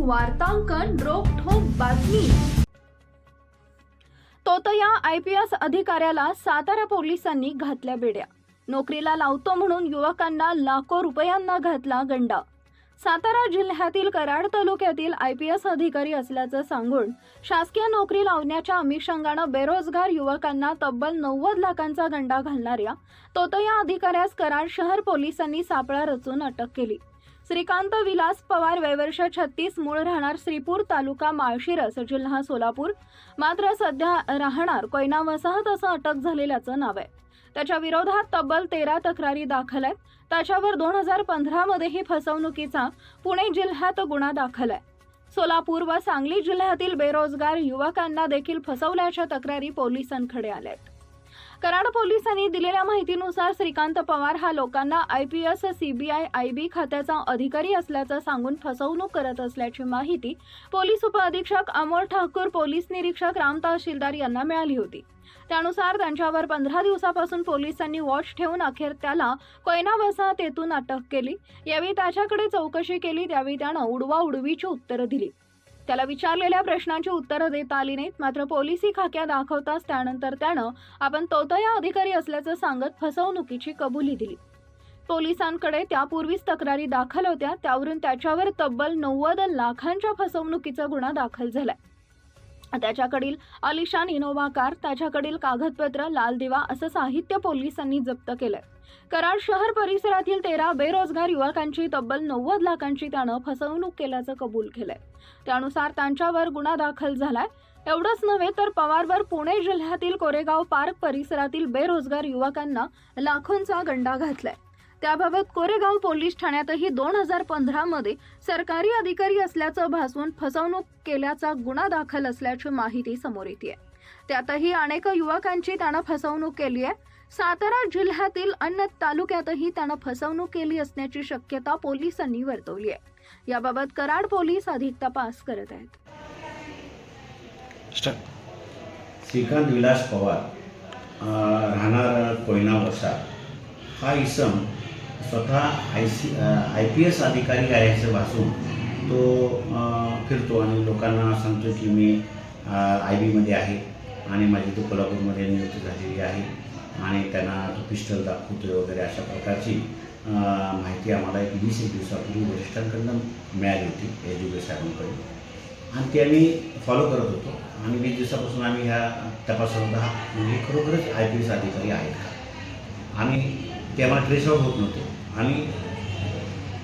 वार्तांकन रोखोक बातमी. तोतया I P S अधिकाऱ्याला सातारा पोलिसांनी घातल्या बेड्या. नोकरीला लावतो म्हणून युवकांना लाखो रुपयांना घातला गंडा. सातारा जिल्ह्यातील कराड तालुक्यातील आय पी एस अधिकारी असल्याचं सांगून शासकीय नोकरी लावण्याच्या अनुषंगानं बेरोजगार युवकांना तब्बल नव्वद लाखांचा गंडा घालणाऱ्या तोतया अधिकाऱ्यास कराड शहर पोलिसांनी सापळा रचून अटक केली. श्रीकांत विलास पवार वयवर्ष छत्तीस मूळ राहणार श्रीपूर तालुका माळशिरस जिल्हा सोलापूर. मात्र सध्या राहणार कोयना वसाहत असं अटक झालेल्याचं नाव आहे. त्याच्या विरोधात तब्बल तेरा तक्रारी दाखल आहेत. त्याच्यावर दोन हजार पंधरामध्येही फसवणुकीचा पुणे जिल्ह्यात गुन्हा दाखल आहे. सोलापूर व सांगली जिल्ह्यातील बेरोजगार युवकांना देखील फसवल्याच्या तक्रारी पोलिसांकडे आल्या आहेत. कराड पोलिसांनी दिलेल्या माहितीनुसार श्रीकांत पवार हा लोकांना I P S CBI I B खात्याचा अधिकारी असल्याचं सांगून फसवणूक करत असल्याची माहिती पोलीस उपअधीक्षक अमोल ठाकूर पोलीस निरीक्षक राम तहसीलदार यांना मिळाली होती. त्यानुसार त्यांच्यावर पंधरा दिवसापासून पोलिसांनी वॉच ठेवून अखेर त्याला कोयना वसाहत येथून अटक केली. यावेळी त्याच्याकडे चौकशी केली त्यावेळी त्यानं उडवा उडवीची उत्तरं दिली. त्याला विचारलेल्या प्रश्नांची उत्तरं देता आली नाहीत. मात्र पोलिसी खाक्या दाखवताच त्यानंतर त्यानं आपण तोतया अधिकारी असल्याचं सांगत फसवणुकीची कबुली दिली. पोलिसांकडे त्यापूर्वीच तक्रारी दाखल होत्या. त्यावरून त्याच्यावर तब्बल नव्वद लाखांच्या फसवणुकीचा गुन्हा दाखल झालाय. त्याच्याकडील अलिशान इनोव्हा कार त्याच्याकडील कागदपत्र लाल दिवा असं साहित्य पोलिसांनी जप्त केलंय. कराड शहर परिसरातील तेरा बेरोजगार युवकांची तब्बल नव्वद लाखांची त्यानं फसवणूक केल्याचं कबूल केलंय. त्यानुसार त्यांच्यावर गुन्हा दाखल झालाय. एवढंच नव्हे तर पवारवर पुणे जिल्ह्यातील कोरेगाव पार्क परिसरातील बेरोजगार युवकांना लाखोंचा गंडा घातलाय. त्याबाबत कोरेगाव पोलीस ठाण्यातही दोन हजार पंधरामध्ये सरकारी अधिकारी असल्याचं भासवून फसवणूक केल्याचा गुन्हा दाखल असल्याची माहिती समोर येते त्यातही अनेक युवकांची त्यानं फसवणूक केली आहे. सातारा जिल्ह्यातील अन्य तालुक्यातही त्यानं फसवणूक केली असण्याची शक्यता पोलिसांनी वर्तवली आहे. याबाबत कराड पोलीस अधिक तपास करत आहेत. श्रीकांत विलास पवार राहणार कोयना वसा. हा इसम स्वतः I C I P S अधिकारी आहे असं भासून तो फिरतो आणि लोकांना सांगतो की मी आय बीमध्ये आहे आणि माझी तो कोल्हापूरमध्ये नियुक्ती झालेली आहे आणि त्यांना तो पिस्टल दाखवतोय वगैरे अशा प्रकारची माहिती आम्हाला एक वीस एक दिवसापूर्वी वरिष्ठांकडून मिळाली होती एज्युके साहेबांकडे आणि ते आम्ही फॉलो करत होतो आणि वीस दिवसापासून आम्ही ह्या तपासत हा म्हणजे खरोखरच आय पी एस अधिकारी आहेत का? आणि ते आम्हाला ट्रेस आउट होत नव्हते. आणि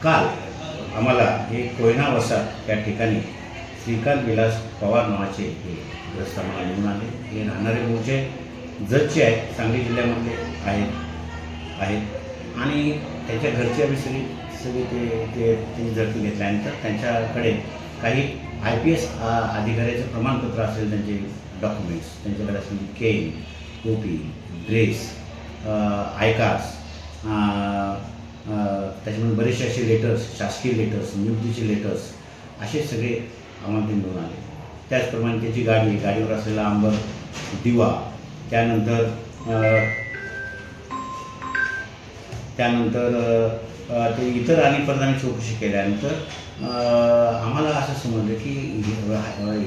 काल आम्हाला हे कोयना वसात या ठिकाणी श्रीकांत विलास पवार नावाचे हे ग्रस्त आम्हाला मिळून आले. हे राहणारे मूळचे जजचे आहेत सांगली जिल्ह्यामधले आहेत आहेत. आणि त्यांच्या घरचे आम्ही सगळी सगळी ते ते त्यांनी झडती घेतल्यानंतर त्यांच्याकडे काही आय पी एस अधिकाऱ्याचं प्रमाणपत्र असेल त्यांचे डॉक्युमेंट्स त्यांच्याकडे असेल केन टोपी ड्रेस आयकार्स त्याच्यामध्ये बरेचसे असे लेटर्स शासकीय लेटर्स नियुक्तीचे लेटर्स असे सगळे आम्हाला ते मिळून आले. त्याचप्रमाणे त्याची गाडी गाडीवर असलेला आंबर दिवा त्यानंतर त्यानंतर ते इतर अनेक परत चौकशी केल्यानंतर आम्हाला असं समजलं की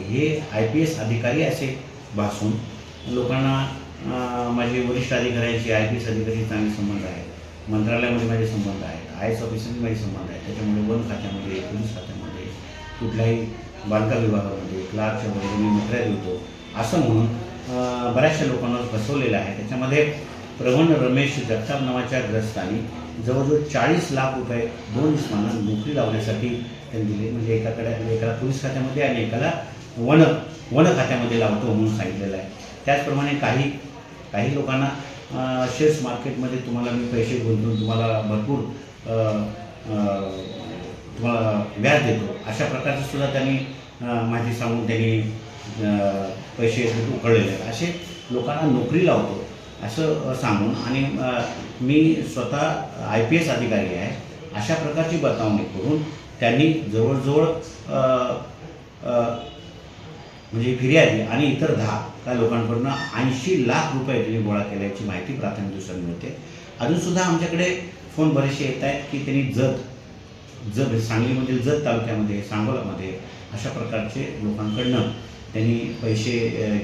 हे- आय पी एस अधिकारी असे भासून लोकांना माझे वरिष्ठ अधिकाऱ्यांशी आय पी एस अधिकारी चांगले संबंध आहेत मंत्रालयामध्ये माझे संबंध आहेत आय एस ऑफिसमध्ये माझे संबंध आहेत त्याच्यामुळे वन खात्यामध्ये पोलीस खात्यामध्ये कुठल्याही बांधकाम विभागामध्ये क्लार्कच्या वगैरे मी नोकऱ्या देतो असं म्हणून बऱ्याचशा लोकांना फसवलेलं आहे. त्याच्यामध्ये प्रवण रमेश जगताप नावाच्या ग्रस्तांनी जवळजवळ चाळीस लाख रुपये दोन इस्मांना नोकरी लावण्यासाठी त्यांनी दिले. म्हणजे एकाकडे एकाला पोलीस खात्यामध्ये आणि एकाला वन वन खात्यामध्ये लावतो म्हणून सांगितलेलं आहे. त्याचप्रमाणे काही काही लोकांना शेअर्स मार्केटमध्ये तुम्हाला मी पैसे गुंतवून तुम्हाला भरपूर तुम्हाला व्याज देतो. अशा प्रकारचं सुद्धा त्यांनी माहिती सांगून त्यांनी पैसे उकळलेले आहेत. असे लोकांना नोकरी लावतो असं सांगून आणि मी स्वतः आय पी एस अधिकारी आहे. अशा प्रकारची बतावणी करून त्यांनी जवळजवळ म्हणजे फिर्यादी आणि इतर दहा त्या लोकांकडून ऐंशी लाख रुपये त्यांनी गोळा केल्याची माहिती प्राथमिक दृष्ट्या मिळते. अजूनसुद्धा आमच्याकडे फोन बरेचसे येत आहेत की त्यांनी जत जत सांगलीमधील जत तालुक्यामध्ये सांगोलामध्ये अशा प्रकारचे लोकांकडनं त्यांनी पैसे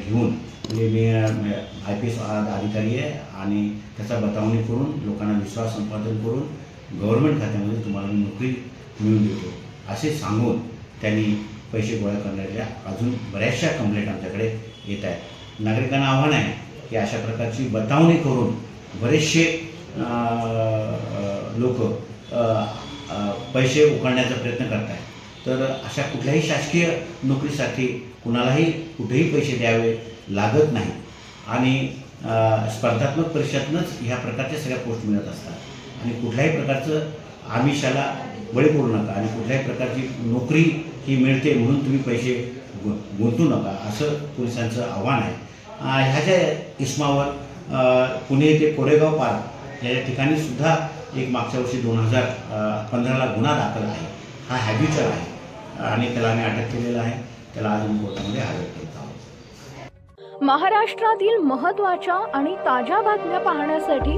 घेऊन म्हणजे मी आय पी एस अधिकारी आहे आणि त्याचा बतावणी करून लोकांना विश्वास संपादन करून गव्हर्नमेंट खात्यामध्ये तुम्हाला मी नोकरी मिळवून देतो. असे सांगून त्यांनी पैसे गोळा करण्याच्या अजून बऱ्याचशा कंप्लेंट आमच्याकडे येत आहेत. नागरिकांना आव्हान आहे की अशा प्रकारची बतावणी करून बरेचसे लोक पैसे उकळण्याचा प्रयत्न करत आहेत तर अशा कुठल्याही शासकीय नोकरीसाठी कुणालाही कुठेही पैसे द्यावे लागत नाही. आणि स्पर्धात्मक परीक्षेतनंच ह्या प्रकारच्या सगळ्या पोस्ट मिळत असतात. आणि कुठल्याही प्रकारचं आमिषाला बळी पडू नका आणि कुठल्याही प्रकारची नोकरी ही मिळते म्हणून तुम्ही पैसे गुंतू नका असं पोलिसांचं आव्हान आहे. ह्याच्या ह्या ज्या इस्मावर पुणे ते कोरेगाव पार्क या ठिकाणी सुद्धा एक मागच्या वर्षी दोन हजार पंधराला गुन्हा दाखल आहे हा हॅबिचर आहे आणि त्याला आम्ही अटक केलेला आहे. त्याला अजून कोर्टामध्ये हजर करत आहोत. महाराष्ट्रातील महत्त्वाच्या आणि ताज्या बातम्या पाहण्यासाठी